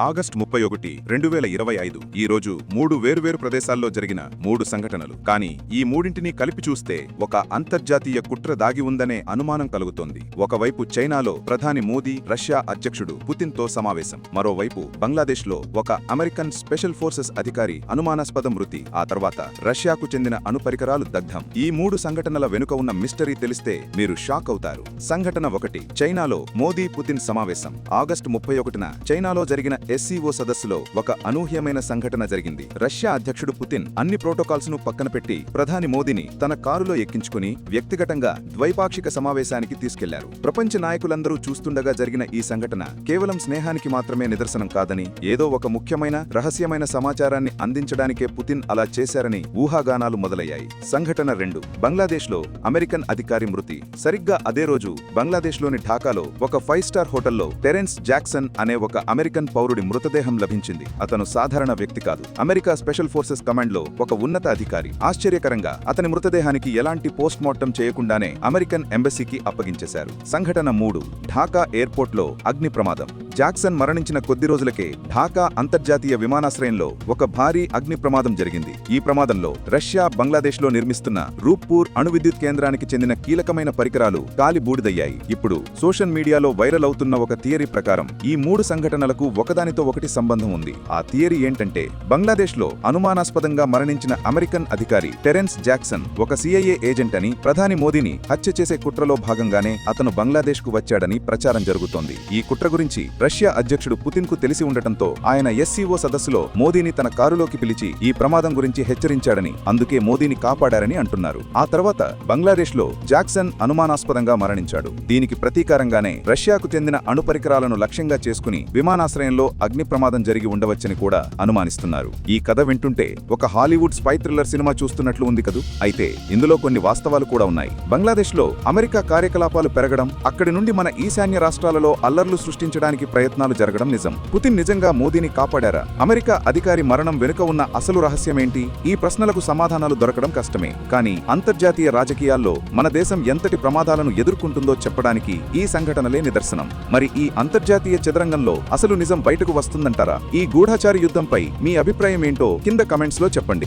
August ముప్పై ఒకటి రెండు వేల ఇరవై ఐదు ఈ రోజు మూడు వేర్వేరు ప్రదేశాల్లో జరిగిన మూడు సంఘటనలు. కానీ ఈ మూడింటిని కలిపి చూస్తే ఒక అంతర్జాతీయ కుట్ర దాగి ఉందనే అనుమానం కలుగుతోంది. ఒకవైపు చైనాలో ప్రధాని మోదీ రష్యా అధ్యక్షుడు పుతిన్తో సమావేశం. మరోవైపు బంగ్లాదేశ్లో ఒక అమెరికన్ స్పెషల్ ఫోర్సెస్ అధికారి అనుమానాస్పద మృతి. ఆ తర్వాత రష్యాకు చెందిన అణుపరికరాలు దగ్ధం. ఈ మూడు సంఘటనల వెనుక ఉన్న మిస్టరీ తెలిస్తే మీరు షాక్ అవుతారు. సంఘటన ఒకటి చైనాలో మోదీ పుతిన్ సమావేశం. ఆగస్టు ముప్పై ఒకటిన చైనాలో జరిగిన ఎస్సీఓ సదస్సులో ఒక అనూహ్యమైన సంఘటన జరిగింది. రష్యా అధ్యక్షుడు పుతిన్ అన్ని ప్రోటోకాల్స్ను పక్కన పెట్టి ప్రధాని మోదీని తన కారులో ఎక్కించుకుని వ్యక్తిగతంగా ద్వైపాక్షిక సమావేశానికి తీసుకెళ్ళారు. ప్రపంచ నాయకులందరూ చూస్తుండగా జరిగిన ఈ సంఘటన కేవలం స్నేహానికి మాత్రమే నిదర్శనం కాదని ఏదో ఒక ముఖ్యమైన రహస్యమైన సమాచారాన్ని అందించడానికే పుతిన్ అలా చేశారని ఊహాగానాలు మొదలయ్యాయి. సంఘటన రెండు. బంగ్లాదేశ్లో అమెరికన్ అధికారి మృతి. సరిగ్గా అదే రోజు బంగ్లాదేశ్లోని ఢాకాలో ఒక ఫైవ్ స్టార్ హోటల్లో టెరెన్స్ జాక్సన్ అనే ఒక అమెరికన్ పౌరుడి మృతదేహం లభించింది. అతను సాధారణ వ్యక్తి కాదు. అమెరికా స్పెషల్ ఫోర్సెస్ కమాండ్లో ఒక ఉన్నత అధికారి. ఆశ్చర్యకరంగా అతని మృతదేహానికి ఎలాంటి పోస్ట్ మార్టం చేయకుండానే అమెరికన్ ఎంబసీకి అప్పగించేశారు. సంఘటన మూడు ఢాకా ఎయిర్పోర్ట్లో అగ్ని ప్రమాదం. జాక్సన్ మరణించిన కొద్ది రోజులకే ఢాకా అంతర్జాతీయ విమానాశ్రయంలో ఒక భారీ అగ్ని ప్రమాదం జరిగింది. ఈ ప్రమాదంలో రష్యా బంగ్లాదేశ్లో నిర్మిస్తున్న రూప్పూర్ అణు విద్యుత్ కేంద్రానికి చెందిన కీలకమైన పరికరాలు కాలి బూడిదయ్యాయి ఇప్పుడు సోషల్ మీడియాలో వైరల్ అవుతున్న ఒక థియరీ ప్రకారం ఈ మూడు సంఘటనలకు ఒకదానితో ఒకటి సంబంధం ఉంది. ఆ థియరీ ఏంటంటే బంగ్లాదేశ్లో అనుమానాస్పదంగా మరణించిన అమెరికన్ అధికారి టెరెన్స్ జాక్సన్ ఒక సిఐఏ ఏజెంట్ అని ప్రధాని మోదీని హత్య చేసే కుట్రలో భాగంగానే అతను బంగ్లాదేశ్కు వచ్చాడని ప్రచారం జరుగుతోంది. ఈ కుట్ర గురించి రష్యా అధ్యక్షుడు పుతిన్కు తెలిసి ఉండటంతో ఆయన ఎస్సీఓ సదస్సులో మోదీని తన కారులోకి పిలిచి ఈ ప్రమాదం గురించి హెచ్చరించాడని అందుకే మోదీని కాపాడారని అంటున్నారు. ఆ తర్వాత బంగ్లాదేశ్లో జాక్సన్ అనుమానాస్పదంగా మరణించాడు. దీనికి ప్రతీకారంగానే రష్యాకు చెందిన అణు పరికరాలను లక్ష్యంగా చేసుకుని విమానాశ్రయంలో అగ్ని ప్రమాదం జరిగి ఉండవచ్చని కూడా అనుమానిస్తున్నారు. ఈ కథ వింటుంటే ఒక హాలీవుడ్ స్పై థ్రిల్లర్ సినిమా చూస్తున్నట్లు ఉంది కదూ? అయితే ఇందులో కొన్ని వాస్తవాలు కూడా ఉన్నాయి. బంగ్లాదేశ్లో అమెరికా కార్యకలాపాలు పెరగడం అక్కడి నుండి మన ఈశాన్య రాష్ట్రాలలో అల్లర్లు సృష్టించడానికి ప్రయత్నాలు జరగడం నిజం. పుతిన్ నిజంగా మోదీని కాపాడారా? అమెరికా అధికారి మరణం వెనుక ఉన్న అసలు రహస్యమేంటి? ఈ ప్రశ్నలకు సమాధానాలు దొరకడం కష్టమే. కానీ అంతర్జాతీయ రాజకీయాల్లో మన దేశం ఎంతటి ప్రమాదాలను ఎదుర్కొంటుందో చెప్పడానికి ఈ సంఘటనలే నిదర్శనం. మరి ఈ అంతర్జాతీయ చదరంగంలో అసలు నిజం బయటకు వస్తుందంటారా? ఈ గూఢచారి యుద్ధంపై మీ అభిప్రాయం ఏంటో కింద కమెంట్స్లో చెప్పండి.